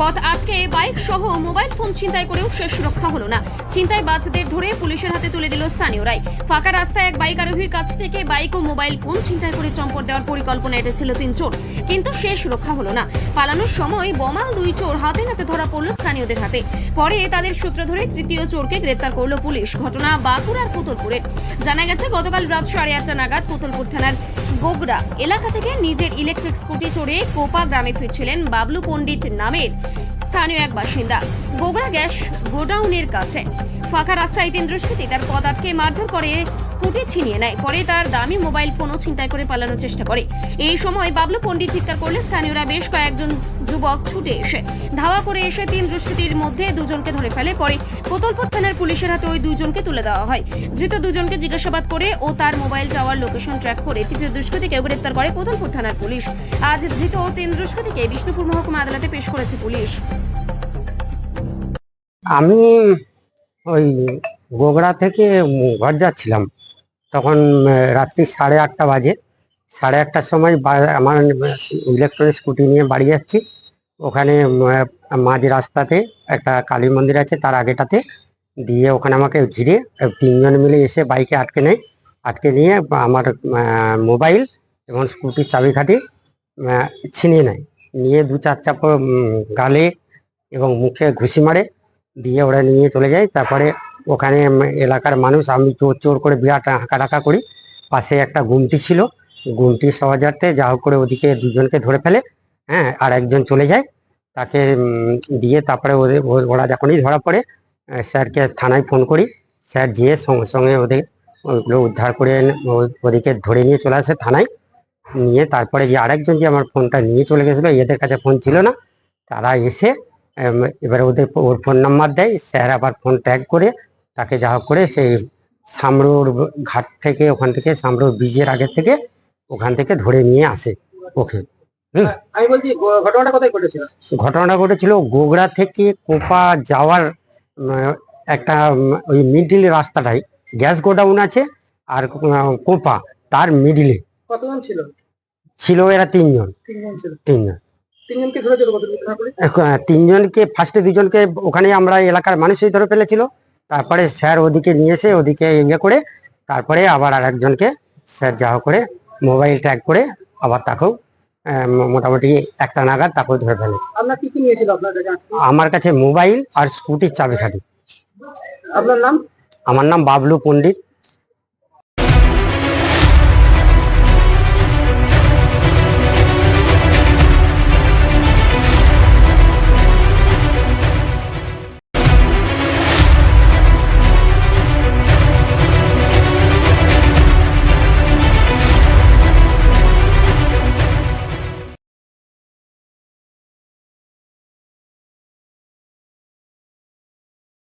পথ আটকে বাইক সহ মোবাইল ফোন ছিনতাই করেও শেষ রক্ষা হলো না। ছিনতাই বাজদের ধরে পুলিশের হাতে তুলে দিল স্থানীয়রাই। ফাঁকা রাস্তায় এক বাইক আরোহীর কাছ থেকে বাইক ও মোবাইল ফোন ছিনতাই করে চম্পট দেওয়ার পরিকল্পনা এটেছিল তিন চোর। কিন্তু শেষ রক্ষা হলো না। পালানোর সময় বমাল দুই চোর হাতে নাতে ধরা পড়ল স্থানীয়দের হাতে। পরে তাদের সূত্র ধরে তৃতীয় চোরকে গ্রেপ্তার করল পুলিশ। ঘটনা বাঁকুড়ার পুতুলপুরের জানা গেছে, গতকাল রাত সাড়ে আটটা নাগাদ পুতুলপুর থানার গোগরা এলাকা থেকে নিজের ইলেকট্রিক স্কুটি চড়ে কোপা গ্রামে ফিরছিলেন বাবলু পণ্ডিত নামের স্থানীয় এক বাসিন্দা। গোগরা গ্যাস গোডাউনের কাছে। ফাঁকা রাস্তায় তিন দুষ্কৃতী তার পদ আটকে মারধর করে স্কুটি ছিনিয়ে নেয়। পরে তার দামি মোবাইল ফোনও ছিনতাই করে পালানোর চেষ্টা করে। এই সময় বাবলু পণ্ডিত চিৎকার করলে স্থানীয়রা বেশ কয়েকজন যুবক ছুটে এসে ধাওয়া করে এসে তিন দুষ্কৃতীর মধ্যে দুজনকে ধরে ফেলে। পরে কোতলপুর থানার পুলিশের হাতে ওই দুজনকে তুলে দেওয়া হয়। ধৃত দুজনকে জিজ্ঞাসাবাদ করে ও তার মোবাইল টাওয়ার লোকেশন ট্র্যাক করে তৃতীয় দুষ্কৃতীকেও গ্রেপ্তার করে কোতলপুর থানার পুলিশ। আজ ধৃত ও তিন দুষ্কৃতীকে বিষ্ণুপুর মহকুমা আদালতে পেশ করেছে পুলিশ। আমি ওই গোগড়া থেকে ঘর যাচ্ছিলাম। তখন রাত্রি সাড়ে আটটা বাজে। সাড়ে আটটার সময় আমার ইলেকট্রনিক স্কুটি নিয়ে বাড়ি যাচ্ছি। ওখানে মাঝ রাস্তাতে একটা কালী মন্দির আছে তার আগেটাতে। দিয়ে ওখানে আমাকে ঘিরে তিনজন মিলে এসে বাইকে আটকে নেয়। আটকে নিয়ে আমার মোবাইল এবং স্কুটির চাবিকাঠি ছিনিয়ে নেয়। নিয়ে দু চার চাপ গালে এবং মুখে ঘুষি মারে। দিয়ে ওরা নিয়ে চলে যায়। তারপরে ওখানে এলাকার মানুষ, আমি চোর চোর করে বিরাট হাঁকা করি। পাশে একটা গুমটি ছিল। গুমটির সহজার্থে যা হোক করে ওদিকে দুজনকে ধরে ফেলে হ্যাঁ আর একজন চলে যায়। তাকে দিয়ে তারপরে ওদের ওরা যখনই ধরা পড়ে স্যারকে থানায় ফোন করি। স্যার যেয়ে সঙ্গে সঙ্গে ওদের, ওগুলো উদ্ধার করে ওদিকে ধরে নিয়ে চলে আসে থানায়। নিয়ে তারপরে যে আরেকজন যে আমার ফোনটা নিয়ে চলে গেছিল, এদের কাছে ফোন ছিল না। তারা এসে এবারে ওদের ওর ফোন নাম্বার দেয়। স্যার আবার ফোন ট্যাগ করে তাকে যা হোক করে সেই সামরোর ঘাট থেকে ওখান থেকে সামরোর ব্রিজের আগে থেকে ওখান থেকে ধরে নিয়ে আসে ওকে। আমি বলছি ঘটনাটা কোথায় ঘটেছিল? ঘটনাটা ঘটেছিল গোগড়া থেকে কোপা যাওয়ার একটা ওই মিডিল রাস্তাটাই গ্যাস গোডাউন আছে আর কোপা তার মিডিলে কতজন ছিল? ছিল এরা তিনজন। তিনজন তিনজনকে তিনজনকে ফার্স্টে দুজনকে ওখানে আমরা এলাকার মানুষই ধরে ফেলেছিল। তারপরে স্যার ওদিকে নিয়ে এসে ওদিকে ইয়ে করে তারপরে আবার আর একজনকে স্যার যা করে মোবাইল ট্র্যাক করে আবার তাকেও মোটামুটি একটা নাগাদ তাকেও ধরে ফেলে। আমার কাছে মোবাইল আর স্কুটির চাবিখাটি আপনার নাম? আমার নাম বাবলু পণ্ডিত।